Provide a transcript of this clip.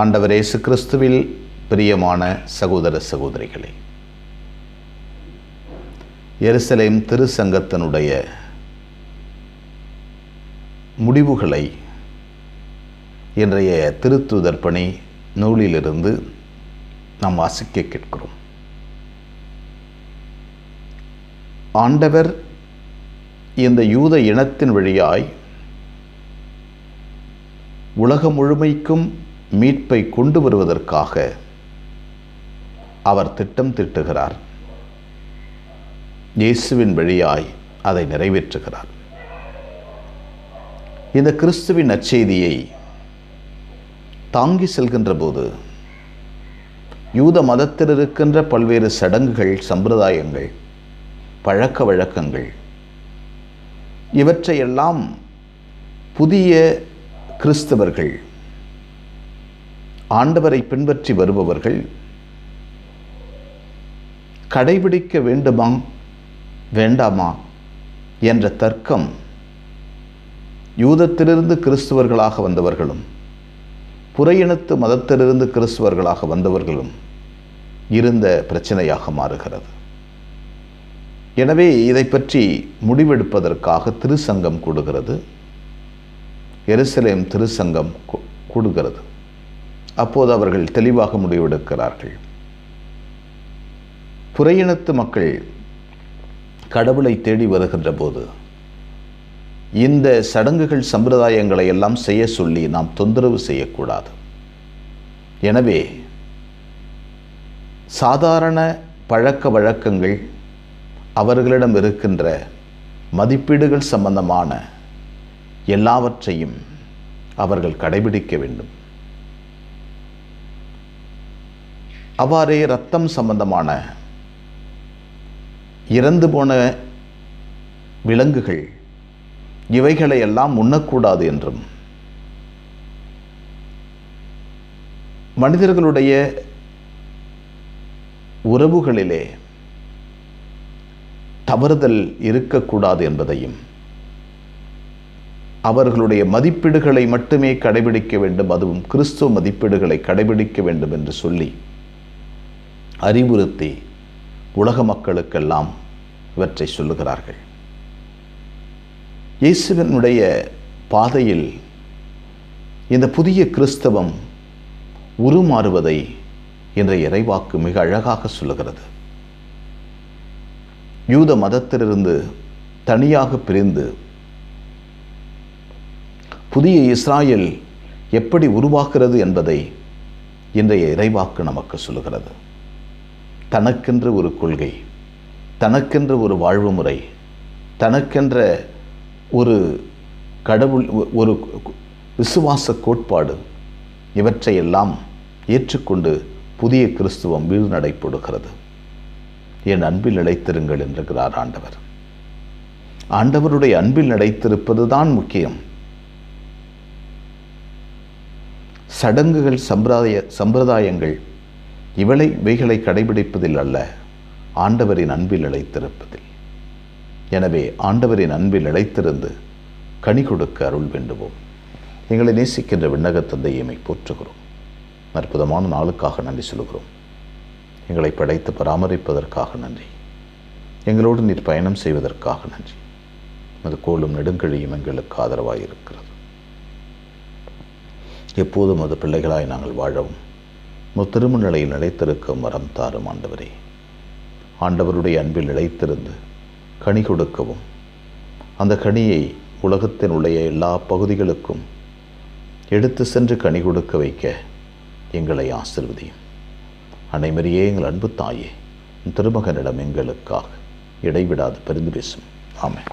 ஆண்டவர் இயேசு கிறிஸ்துவில் பிரியமான சகோதர சகோதரிகளே எருசலேம் திருச்சங்கத்தினுடைய முடிவுகளை இன்றைய திருத்துதர் பணி நூலிலிருந்து நாம் வாசிக்க கேட்கிறோம். ஆண்டவர் இந்த யூத இனத்தின் வழியாய் உலகம் முழுமைக்கும் மீட்பை கொண்டு வருவதற்காக அவர் திட்டம் திட்டுகிறார். இயேசுவின் வழியாய் அதை நிறைவேற்றுகிறார். இந்த கிறிஸ்துவின் நற்செய்தியை தாங்கி செல்கின்ற போது யூத மதத்தில் இருக்கின்ற பல்வேறு சடங்குகள் சம்பிரதாயங்கள் பழக்க வழக்கங்கள் இவற்றையெல்லாம் புதிய கிறிஸ்தவர்கள் ஆண்டவரை பின்பற்றி வருபவர்கள் கடைபிடிக்க வேண்டுமா வேண்டாமா என்ற தர்க்கம் யூதத்திலிருந்து கிறிஸ்துவர்களாக வந்தவர்களும் புறையினத்து மதத்திலிருந்து கிறிஸ்துவர்களாக வந்தவர்களும் இருந்த பிரச்சனையாக மாறுகிறது. எனவே இதை பற்றி முடிவெடுப்பதற்காக திருசங்கம் கூடுகிறது. எருசலேம் திருசங்கம் கூடுகிறது. அப்போது அவர்கள் தெளிவாக முடிவெடுக்கிறார்கள். புறையினத்து மக்கள் கடவுளை தேடி வருகின்ற போது இந்த சடங்குகள் சம்பிரதாயங்களை எல்லாம் செய்ய சொல்லி நாம் தொந்தரவு செய்யக்கூடாது. எனவே சாதாரண பழக்க வழக்கங்கள் அவர்களிடம் இருக்கின்ற மதிப்பீடுகள் சம்பந்தமான எல்லாவற்றையும் அவர்கள் கடைபிடிக்க வேண்டும். அவ்வாறே ரத்தம் சம்பந்தமான இறந்து போன விலங்குகள் இவைகளை எல்லாம் உண்ணக்கூடாது என்றும் மனிதர்களுடைய உறவுகளிலே தவறுதல் இருக்கக்கூடாது என்பதையும் அவர்களுடைய மதிப்பீடுகளை மட்டுமே கடைபிடிக்க வேண்டும் அதுவும் கிறிஸ்துவ மதிப்பீடுகளை கடைபிடிக்க வேண்டும் என்று சொல்லி அறிவுறுத்தி உலக மக்களுக்கெல்லாம் இவற்றை சொல்லுகிறார்கள். இயேசுவனுடைய பாதையில் இந்த புதிய கிறிஸ்தவம் உருமாறுவதை இன்றைய இறைவாக்கு மிக அழகாக சொல்லுகிறது. யூத மதத்திலிருந்து தனியாக பிரிந்து புதிய இஸ்ராயல் எப்படி உருவாகிறது என்பதை இன்றைய இறைவாக்கு நமக்கு சொல்லுகிறது. தனக்கென்று ஒரு கொள்கை தனக்கென்று ஒரு வாழ்வு முறை தனக்கென்ற ஒரு கடவுள் ஒரு விசுவாச கோட்பாடு இவற்றையெல்லாம் ஏற்றுக்கொண்டு புதிய கிறிஸ்துவம் வீழ்நடைப்படுகிறது என் அன்பில் நிலைத்திருங்கள் என்கிறார் ஆண்டவர். ஆண்டவருடைய அன்பில் நிலைத்திருப்பது தான் முக்கியம். சடங்குகள் சம்பிரதாய சம்பிரதாயங்கள் இவளை இவைகளை கடைபிடிப்பதில் அல்ல ஆண்டவரின் அன்பில் இழைத்திருப்பதில். எனவே ஆண்டவரின் அன்பில் இழைத்திருந்து கனி கொடுக்க அருள் வேண்டுவோம். எங்களை நேசிக்கின்ற விண்ணக தந்தையமை போற்றுகிறோம். அற்புதமான நாளுக்காக நன்றி சொல்கிறோம் எங்களை படைத்து பராமரிப்பதற்காக நன்றி. எங்களோடு நீர் பயணம் செய்வதற்காக நன்றி. அது கோலும் நெடுங்கழியும் எங்களுக்கு ஆதரவாக இருக்கிறது எப்போதும் அது பிள்ளைகளாய் நாங்கள் வாழவும் முத்திருமநிலையில் நிலைத்திருக்கும் வரம் தாரும் ஆண்டவரே. ஆண்டவருடைய அன்பில் நிலைத்திருந்து கனி கொடுக்கவும் அந்த கனியை உலகத்தின் உடைய எல்லா பகுதிகளுக்கும் எடுத்து சென்று கனி கொடுக்க வைக்க எங்களை ஆசிர்வதியும். அனைவரையே எங்கள் அன்பு தாயே திருமகனிடம் எங்களுக்காக இடைவிடாது பரிந்து பேசும். ஆமாம்